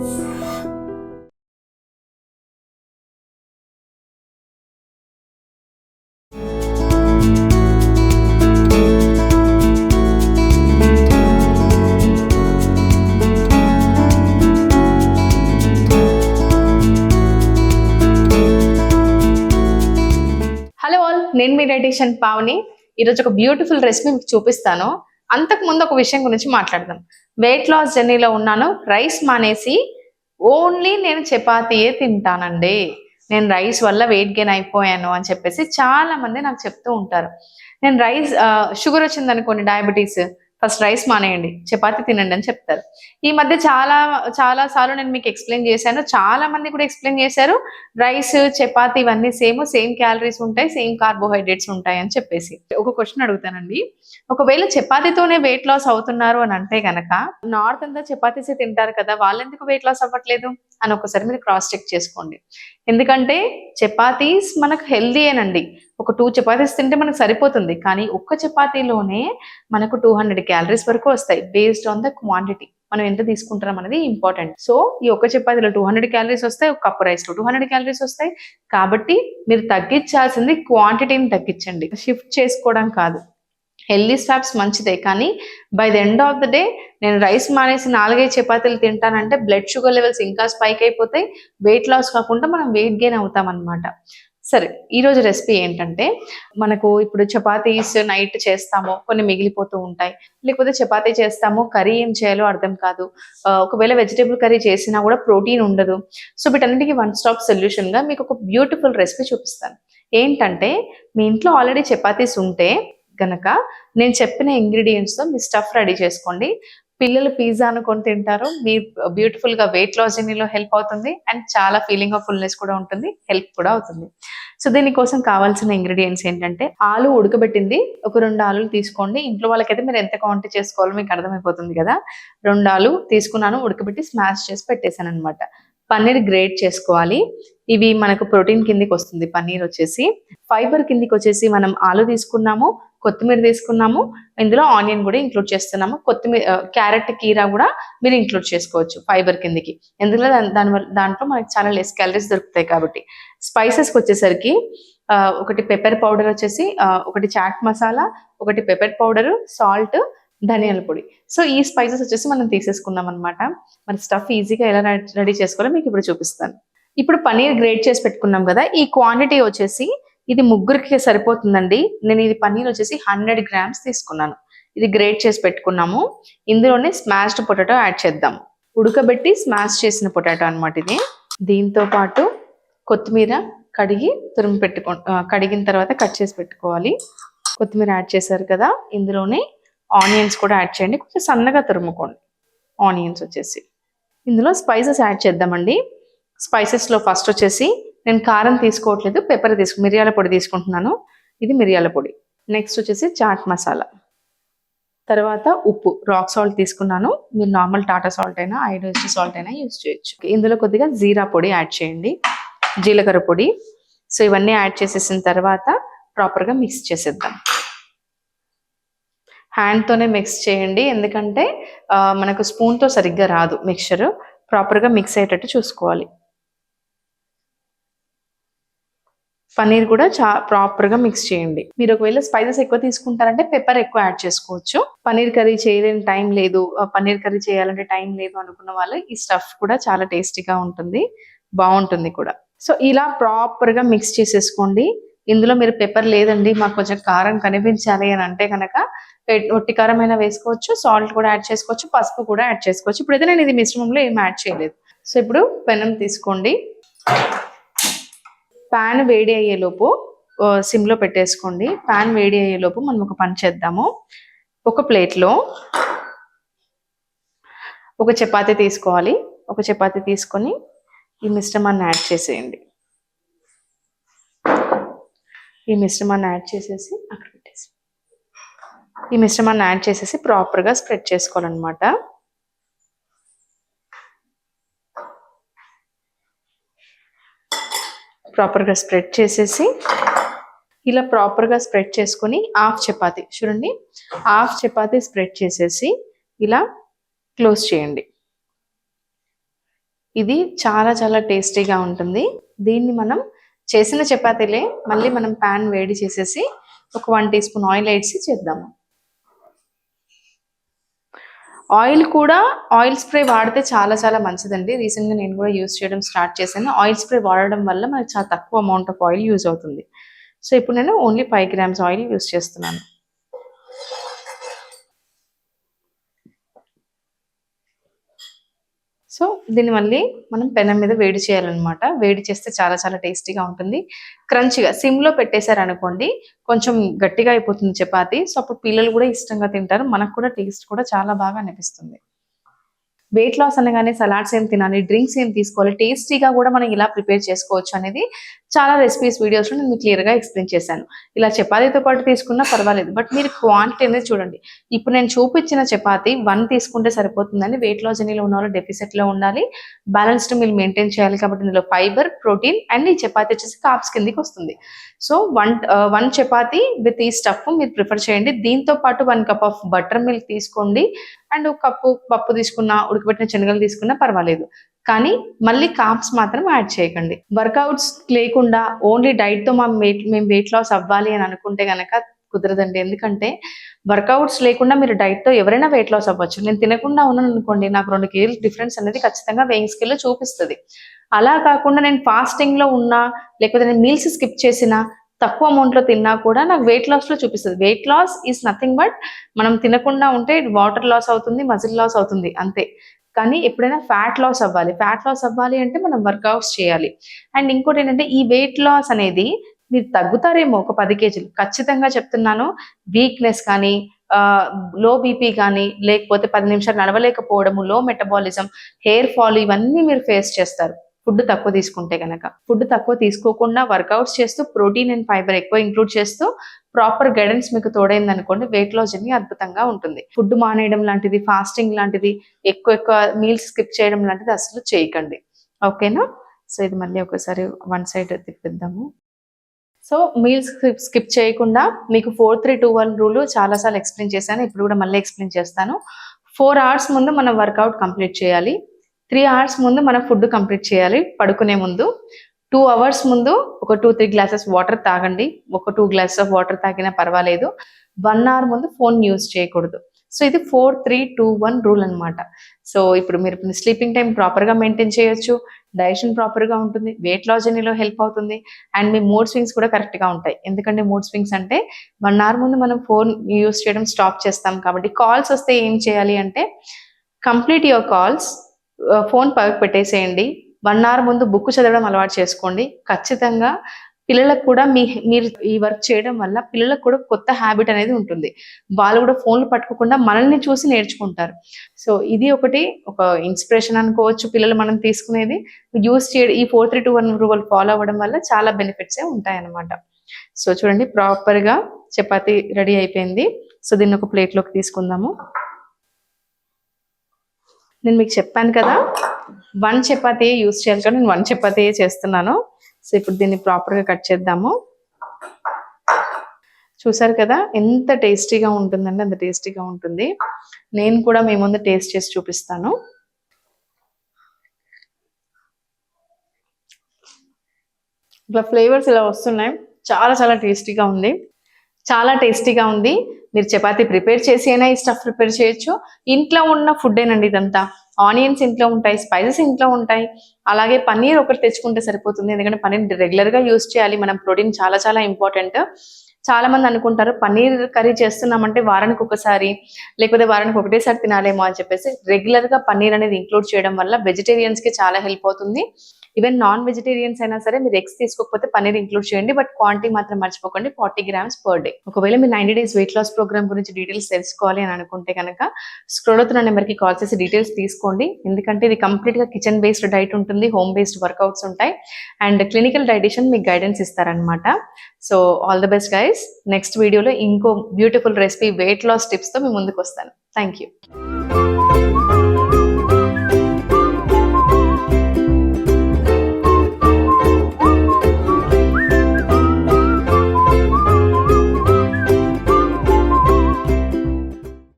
Hello all నేను మీ dietitian Pavani. ఈరోజు ఒక బ్యూటిఫుల్ రెసిపీ మీకు చూపిస్తాను. అంతకు ముందు ఒక విషయం గురించి మాట్లాడదాం. వెయిట్ లాస్ జర్నీలో ఉన్నాను. రైస్ మానేసి ఓన్లీ నేను చపాతీయే తింటానండి. నేను రైస్ వల్ల వెయిట్ గెయిన్ అయిపోయాను అని చెప్పేసి చాలా మంది నాకు చెప్తూ ఉంటారు. నేను రైస్ షుగర్ వచ్చిందనుకోండి డయాబెటీస్ ఫస్ట్ రైస్ మానేయండి చపాతి తినండి అని చెప్తారు. ఈ మధ్య చాలా చాలా సార్లు నేను మీకు ఎక్స్ప్లెయిన్ చేశాను చాలా మంది కూడా ఎక్స్ప్లెయిన్ చేశారు రైస్ చపాతీ ఇవన్నీ సేమ్ సేమ్ క్యాలరీస్ ఉంటాయి సేమ్ కార్బోహైడ్రేట్స్ ఉంటాయి అని చెప్పేసి. ఒక క్వశ్చన్ అడుగుతానండి. ఒకవేళ చపాతీతోనే వెయిట్ లాస్ అవుతున్నారు అని అంటే గనక నార్త్ అంతా చపాతీసే తింటారు కదా వాళ్ళు ఎందుకు వెయిట్ లాస్ అవ్వట్లేదు? అని ఒకసారి మీరు క్రాస్ చెక్ చేసుకోండి. ఎందుకంటే చపాతీస్ మనకు హెల్దీ అనండి ఒక టూ చపాతీస్ తింటే మనకు సరిపోతుంది. కానీ ఒక్క చపాతీలోనే మనకు టూ హండ్రెడ్ క్యాలరీస్ వరకు వస్తాయి. బేస్డ్ ఆన్ ద క్వాంటిటీ మనం ఎంత తీసుకుంటాం అనేది ఇంపార్టెంట్ సో ఈ ఒక్క చపాతీలో టూ హండ్రెడ్ క్యాలరీస్ వస్తాయి. ఒక కప్పు రైస్లో టూ హండ్రెడ్ క్యాలరీస్ వస్తాయి. కాబట్టి మీరు తగ్గించాల్సింది క్వాంటిటీని తగ్గించండి. షిఫ్ట్ చేసుకోవడం కాదు. హెల్దీ స్టాప్స్ మంచిదే. కానీ by the end of the day నేను రైస్ మానేసి నాలుగైదు చపాతీలు తింటానంటే బ్లడ్ షుగర్ లెవెల్స్ ఇంకా స్పైక్ అయిపోతాయి. వెయిట్ లాస్ కాకుండా మనం వెయిట్ గెయిన్ అవుతాం అనమాట సరే ఈరోజు రెసిపీ ఏంటంటే మనకు ఇప్పుడు చపాతీస్ నైట్ చేస్తాము కొన్ని మిగిలిపోతూ ఉంటాయి. లేకపోతే చపాతీ చేస్తాము కర్రీ ఏం చేయాలో అర్థం కాదు. ఒకవేళ వెజిటేబుల్ కర్రీ చేసినా కూడా ప్రోటీన్ ఉండదు. సో వీటన్నిటికీ వన్ స్టాప్ సొల్యూషన్గా మీకు ఒక బ్యూటిఫుల్ రెసిపీ చూపిస్తాను. ఏంటంటే మీ ఇంట్లో ఆల్రెడీ చపాతీస్ ఉంటే గనక నేను చెప్పిన ఇంగ్రీడియంట్స్తో మీ స్టఫ్ రెడీ చేసుకోండి. పిల్లలు పిజ్జా అనుకొని తింటారు. మీ బ్యూటిఫుల్గా వెయిట్ లాస్ జర్నీలో హెల్ప్ అవుతుంది. అండ్ చాలా ఫీలింగ్ ఆఫ్ ఫుల్నెస్ కూడా ఉంటుంది. హెల్ప్ కూడా అవుతుంది. సో దీనికోసం కావాల్సిన ఇంగ్రీడియంట్స్ ఏంటంటే ఆలు ఉడకబెట్టింది. ఒక రెండు ఆలు తీసుకోండి. ఇంట్లో వాళ్ళకైతే మీరు ఎంత క్వాంటిటీ చేసుకోవాలో మీకు అర్థమైపోతుంది కదా. రెండు ఆలు తీసుకున్నాను ఉడకబెట్టి స్మాష్ చేసి పెట్టేశాను అనమాట పన్నీర్ గ్రేట్ చేసుకోవాలి. ఇవి మనకు ప్రోటీన్ కిందికి వస్తుంది. పన్నీర్ వచ్చేసి. ఫైబర్ కిందికి వచ్చేసి మనం ఆలు తీసుకున్నాము. కొత్తిమీర తీసుకున్నాము. ఇందులో ఆనియన్ కూడా ఇంక్లూడ్ చేస్తున్నాము. కొత్తిమీర క్యారెట్ కీరా కూడా మీరు ఇంక్లూడ్ చేసుకోవచ్చు ఫైబర్ కిందికి. ఎందుకంటే దాని దాని వల్ల దాంట్లో మనకి చాలా లెస్ క్యాలరీస్ దొరుకుతాయి కాబట్టి. స్పైసెస్కి వచ్చేసరికి ఒకటి పెప్పర్ పౌడర్ వచ్చేసి ఒకటి చాట్ మసాలా ఒకటి పెప్పర్ పౌడర్ సాల్ట్ ధనియాల పొడి. సో ఈ స్పైసెస్ వచ్చేసి మనం తీసేసుకున్నాం అనమాట మన స్టఫ్ ఈజీగా ఎలా రెడీ చేసుకోవాలో మీకు ఇప్పుడు చూపిస్తాను. ఇప్పుడు పన్నీర్ గ్రేట్ చేసి పెట్టుకున్నాం కదా ఈ క్వాంటిటీ వచ్చేసి ఇది ముగ్గురికి సరిపోతుందండి. నేను ఇది పన్నీర్ వచ్చేసి హండ్రెడ్ గ్రామ్స్ తీసుకున్నాను. ఇది గ్రేట్ చేసి పెట్టుకున్నాము. ఇందులోనే స్మాష్డ్ పొటాటో యాడ్ చేద్దాం. ఉడకబెట్టి స్మాష్ చేసిన పొటాటో అనమాట ఇది. దీంతో పాటు కొత్తిమీర కడిగి తురిమి పెట్టుకో కడిగిన తర్వాత కట్ చేసి పెట్టుకోవాలి. కొత్తిమీర యాడ్ చేశారు కదా ఇందులోనే ఆనియన్స్ కూడా యాడ్ చేయండి. కొంచెం సన్నగా తురుముకోండి. ఆనియన్స్ వచ్చేసి. ఇందులో స్పైసెస్ యాడ్ చేద్దామండి. స్పైసెస్లో ఫస్ట్ వచ్చేసి నేను కారం తీసుకోవట్లేదు పెప్పర్ తీసుకు మిరియాల పొడి తీసుకుంటున్నాను. ఇది మిరియాల పొడి. నెక్స్ట్ వచ్చేసి చాట్ మసాలా. తర్వాత ఉప్పు రాక్ సాల్ట్ తీసుకున్నాను. మీరు నార్మల్ టాటా సాల్ట్ అయినా ఐడోస్ సాల్ట్ అయినా యూజ్ చేయొచ్చు. ఇందులో కొద్దిగా జీరా పొడి యాడ్ చేయండి. జీలకర్ర పొడి. సో ఇవన్నీ యాడ్ చేసేసిన తర్వాత ప్రాపర్గా మిక్స్ చేసేద్దాం. హ్యాండ్తోనే మిక్స్ చేయండి. ఎందుకంటే మనకు స్పూన్తో సరిగ్గా రాదు మిక్చర్ ప్రాపర్గా మిక్స్ అయ్యేటట్టు చూసుకోవాలి. పన్నీర్ కూడా చా ప్రాపర్గా మిక్స్ చేయండి. మీరు ఒకవేళ స్పైసెస్ ఎక్కువ తీసుకుంటారంటే పెప్పర్ ఎక్కువ యాడ్ చేసుకోవచ్చు. పన్నీర్ కర్రీ చేయలేని టైం లేదు. పన్నీర్ కర్రీ చేయాలంటే టైం లేదు అనుకున్న వాళ్ళు ఈ స్టఫ్ కూడా చాలా టేస్టీగా ఉంటుంది. బాగుంటుంది కూడా. సో ఇలా ప్రాపర్గా మిక్స్ చేసేసుకోండి. ఇందులో మీరు పెప్పర్ లేదండి మాకు కొంచెం కారం కనిపించాలి అని అంటే కనుక ఒట్టి కారం వేసుకోవచ్చు సాల్ట్ కూడా యాడ్ చేసుకోవచ్చు పసుపు కూడా యాడ్ చేసుకోవచ్చు. ఇప్పుడైతే నేను ఇది మిశ్రమంలో ఏం యాడ్ చేయలేదు. సో ఇప్పుడు పెనం తీసుకోండి. ప్యాన్ వేడి అయ్యేలోపు సిమ్లో పెట్టేసుకోండి. ప్యాన్ వేడి అయ్యేలోపు మనం ఒక పని చేద్దాము. ఒక ప్లేట్లో ఒక చపాతీ తీసుకోవాలి. ఒక చపాతీ తీసుకొని ఈ మిశ్రమాన్ని యాడ్ చేసేయండి. ఈ మిశ్రమాన్ని యాడ్ చేసేసి అక్కడ పెట్టేసి ఈ మిశ్రమాన్ని యాడ్ చేసేసి ప్రాపర్గా స్ప్రెడ్ చేసుకోవాలన్నమాట. ప్రాపర్గా స్ప్రెడ్ చేసేసి ఇలా ప్రాపర్గా స్ప్రెడ్ చేసుకొని హాఫ్ చపాతీ చూడండి. హాఫ్ చపాతీ స్ప్రెడ్ చేసేసి ఇలా క్లోజ్ చేయండి. ఇది చాలా చాలా టేస్టీగా ఉంటుంది. దీన్ని మనం చేసిన చపాతీలే మళ్ళీ మనం ప్యాన్ వేడి చేసేసి ఒక వన్ టీ స్పూన్ ఆయిల్ వేసి చేద్దాము. ఆయిల్ కూడా ఆయిల్ స్ప్రే వాడితే చాలా చాలా మంచిదండి. రీసెంట్గా నేను కూడా యూజ్ చేయడం స్టార్ట్ చేశాను. ఆయిల్ స్ప్రే వాడడం వల్ల మనకి చాలా తక్కువ అమౌంట్ ఆఫ్ ఆయిల్ యూజ్ అవుతుంది. సో ఇప్పుడు నేను only five grams oil use చేస్తున్నాను. సో దీన్ని మళ్ళీ మనం పెనం మీద వేడి చేయాలన్నమాట. వేడి చేస్తే చాలా చాలా టేస్టీగా ఉంటుంది. క్రంచిగా సిమ్లో పెట్టేశారనుకోండి కొంచెం గట్టిగా అయిపోతుంది చపాతి. సో అప్పుడు పిల్లలు కూడా ఇష్టంగా తింటారు. మనకు కూడా టేస్ట్ కూడా చాలా బాగా అనిపిస్తుంది. వెయిట్ లాస్ అనగానే సలాడ్స్ ఏం తినాలి డ్రింక్స్ ఏం తీసుకోవాలి టేస్టీగా కూడా మనం ఇలా ప్రిపేర్ చేసుకోవచ్చు అనేది చాలా రెసిపీస్ వీడియోస్లో నేను మీకు క్లియర్గా ఎక్స్ప్లెయిన్ చేశాను. ఇలా చపాతీతో పాటు తీసుకున్నా పర్వాలేదు బట్ మీరు క్వాంటిటీ అనేది చూడండి. ఇప్పుడు నేను చూపించిన చపాతీ వన్ తీసుకుంటే సరిపోతుందని వెయిట్ లాస్ జర్నీలో ఉన్న వాళ్ళు డెఫిసిట్లో ఉండాలి. బ్యాలెన్స్డ్ మీరు మెయింటైన్ చేయాలి కాబట్టి ఇందులో ఫైబర్ ప్రోటీన్ అండ్ ఈ చపాతీ వచ్చేసి కాప్స్ కిందకి వస్తుంది. So one one chapati with ఈ స్టఫ్ మీరు ప్రిఫర్ చేయండి. దీంతో పాటు one cup of butter milk తీసుకోండి. అండ్ ఒక కప్పు పప్పు తీసుకున్నా ఉడకబెట్టిన శనగలు తీసుకున్నా పర్వాలేదు. కానీ మళ్ళీ కాప్స్ మాత్రం యాడ్ చేయకండి. వర్కౌట్స్ లేకుండా ఓన్లీ డైట్తో వెయిట్ మేము వెయిట్ లాస్ అవ్వాలి అని అనుకుంటే కనుక కుదరదండి. ఎందుకంటే వర్కౌట్స్ లేకుండా మీరు డైట్తో ఎవరైనా వెయిట్ లాస్ అవ్వచ్చు. నేను తినకుండా ఉన్నాను అనుకోండి నాకు రెండు కేజీలు డిఫరెన్స్ అనేది ఖచ్చితంగా వెయింగ్ స్కేల్లో చూపిస్తుంది. అలా కాకుండా నేను ఫాస్టింగ్లో ఉన్నా లేకపోతే నేను మీల్స్ స్కిప్ చేసినా తక్కువ అమౌంట్లో తిన్నా కూడా నాకు వెయిట్ లాస్లో చూపిస్తుంది. Weight loss is nothing but మనం తినకుండా ఉంటే వాటర్ లాస్ అవుతుంది మజిల్ లాస్ అవుతుంది అంతే. కానీ ఎప్పుడైనా ఫ్యాట్ లాస్ అవ్వాలి. ఫ్యాట్ లాస్ అవ్వాలి అంటే మనం వర్కౌట్స్ చేయాలి. అండ్ ఇంకోటి ఏంటంటే ఈ వెయిట్ లాస్ అనేది మీరు తగ్గుతారేమో ఒక పది కేజీలు. ఖచ్చితంగా చెప్తున్నాను. వీక్నెస్ కానీ లో బీపీ కానీ లేకపోతే పది నిమిషాలు నడవలేకపోవడము లో మెటబాలిజం హెయిర్ ఫాల్ ఇవన్నీ మీరు ఫేస్ చేస్తారు. ఫుడ్ తక్కువ తీసుకుంటే కనుక ఫుడ్ తక్కువ తీసుకోకుండా వర్కౌట్స్ చేస్తూ ప్రోటీన్ అండ్ ఫైబర్ ఎక్కువ ఇంక్లూడ్ చేస్తూ ప్రాపర్ గైడెన్స్ మీకు తోడైంది అనుకోండి వెయిట్ లాస్ జర్నీ అద్భుతంగా ఉంటుంది. ఫుడ్ మానేయడం లాంటిది ఫాస్టింగ్ లాంటిది ఎక్కువ ఎక్కువ మీల్స్ స్కిప్ చేయడం లాంటిది అసలు చేయకండి. ఓకేనా? సో ఇది మళ్ళీ ఒకసారి వన్ సైడ్ తిప్పిద్దాము. సో మీల్స్ స్కిప్ చేయకుండా మీకు four three two one rule చాలాసార్లు ఎక్స్ప్లెయిన్ చేశాను. ఇప్పుడు కూడా మళ్ళీ ఎక్స్ప్లెయిన్ చేస్తాను. ఫోర్ అవర్స్ ముందు మనం వర్కౌట్ కంప్లీట్ చేయాలి. త్రీ అవర్స్ ముందు మనం ఫుడ్ కంప్లీట్ చేయాలి. పడుకునే ముందు. టూ అవర్స్ ముందు ఒక టూ త్రీ గ్లాసెస్ వాటర్ తాగండి. ఒక టూ గ్లాసెస్ ఆఫ్ వాటర్ తాగినా పర్వాలేదు. వన్ అవర్ ముందు ఫోన్ యూజ్ చేయకూడదు. సో ఇది four three two one rule అనమాట సో ఇప్పుడు మీరు స్లీపింగ్ టైం ప్రాపర్గా మెయింటైన్ చేయొచ్చు. డైజెషన్ ప్రాపర్గా ఉంటుంది. వెయిట్ లాస్ జర్నీలో హెల్ప్ అవుతుంది. అండ్ మీ మూడ్ స్వింగ్స్ కూడా కరెక్ట్గా ఉంటాయి. ఎందుకంటే మూడ్ స్వింగ్స్ అంటే వన్ అవర్ ముందు మనం ఫోన్ యూజ్ చేయడం స్టాప్ చేస్తాం కాబట్టి కాల్స్ వస్తే ఏం చేయాలి అంటే కంప్లీట్ యువర్ కాల్స్ ఫోన్ పక్కకు పెట్టేసేయండి. వన్ అవర్ ముందు బుక్ చదవడం అలవాటు చేసుకోండి. ఖచ్చితంగా పిల్లలకు కూడా మీ మీరు ఈ వర్క్ చేయడం వల్ల పిల్లలకు కూడా కొత్త హ్యాబిట్ అనేది ఉంటుంది. వాళ్ళు కూడా ఫోన్లు పట్టుకోకుండా మనల్ని చూసి నేర్చుకుంటారు. సో ఇది ఒకటి. ఒక ఇన్స్పిరేషన్ అనుకోవచ్చు పిల్లలు మనం తీసుకునేది. యూస్ చేయడం ఈ four three two one rule follow అవ్వడం వల్ల చాలా బెనిఫిట్సే ఉంటాయన్నమాట. సో చూడండి ప్రాపర్గా చపాతీ రెడీ అయిపోయింది. సో దీన్ని ఒక ప్లేట్లోకి తీసుకుందాము. నేను మీకు చెప్పాను కదా వన్ చపాతీ యూస్ చేయాలి కదా నేను వన్ చపాతీ చేస్తున్నాను. సో ఇప్పుడు దీన్ని ప్రాపర్గా కట్ చేద్దాము. చూసారు కదా ఎంత టేస్టీగా ఉంటుందంటే అంత టేస్టీగా ఉంటుంది. నేను కూడా మీ ముందు టేస్ట్ చేసి చూపిస్తాను. ఇట్లా ఫ్లేవర్స్ ఇలా వస్తున్నాయి. చాలా చాలా టేస్టీగా ఉంది. చాలా టేస్టీగా ఉంది. మీరు చపాతీ ప్రిపేర్ చేసి అయినా ఈ స్టఫ్ ప్రిపేర్ చేయొచ్చు. ఇంట్లో ఉన్న ఫుడ్ ఏనండి ఇదంతా. ఆనియన్స్ ఇంట్లో ఉంటాయి స్పైసెస్ ఇంట్లో ఉంటాయి. అలాగే పన్నీర్ ఒకటి తెచ్చుకుంటే సరిపోతుంది. ఎందుకంటే పన్నీర్ రెగ్యులర్గా చేయాలి. మనం ప్రోటీన్ చాలా చాలా ఇంపార్టెంట్ చాలా మంది అనుకుంటారు పన్నీర్ కర్రీ చేస్తున్నామంటే వారానికి ఒకసారి లేకపోతే వారానికి ఒకటేసారి తినాలేమో అని చెప్పేసి. రెగ్యులర్గా పన్నీర్ అనేది ఇంక్లూడ్ చేయడం వల్ల వెజిటేరియన్స్కి చాలా హెల్ప్ అవుతుంది. ఈవెన్ నాన్ వెజిటేరియన్స్ అయినా సరే మీరు ఎగ్స్ తీసుకోకపోతే పన్నీర్ ఇంక్లూడ్ చేయండి బట్ క్వాంటిటీ మాత్రం మర్చిపోకండి ఫార్టీ గ్రామ్స్ పర్ డే ఒకవేళ మీరు ninety days weight loss programme details details తెలుసుకోవాలి అని అనుకుంటే కనుక స్క్రోల్ అవుతున్న నెంబర్కి కాల్ చేసి డీటెయిల్స్ తీసుకోండి. ఎందుకంటే ఇది కంప్లీట్గా కిచెన్ బేస్డ్ డైట్ ఉంటుంది హోమ్ బేస్డ్ వర్కౌట్స్ ఉంటాయి అండ్ క్లినికల్ డైటిషన్ మీకు గైడెన్స్ ఇస్తారనమాట so all the best guys next వీడియోలో ఇంకో బ్యూటిఫుల్ రెసిపీ వెయిట్ లాస్ టిప్స్తో మీ ముందుకు వస్తాను. Thank you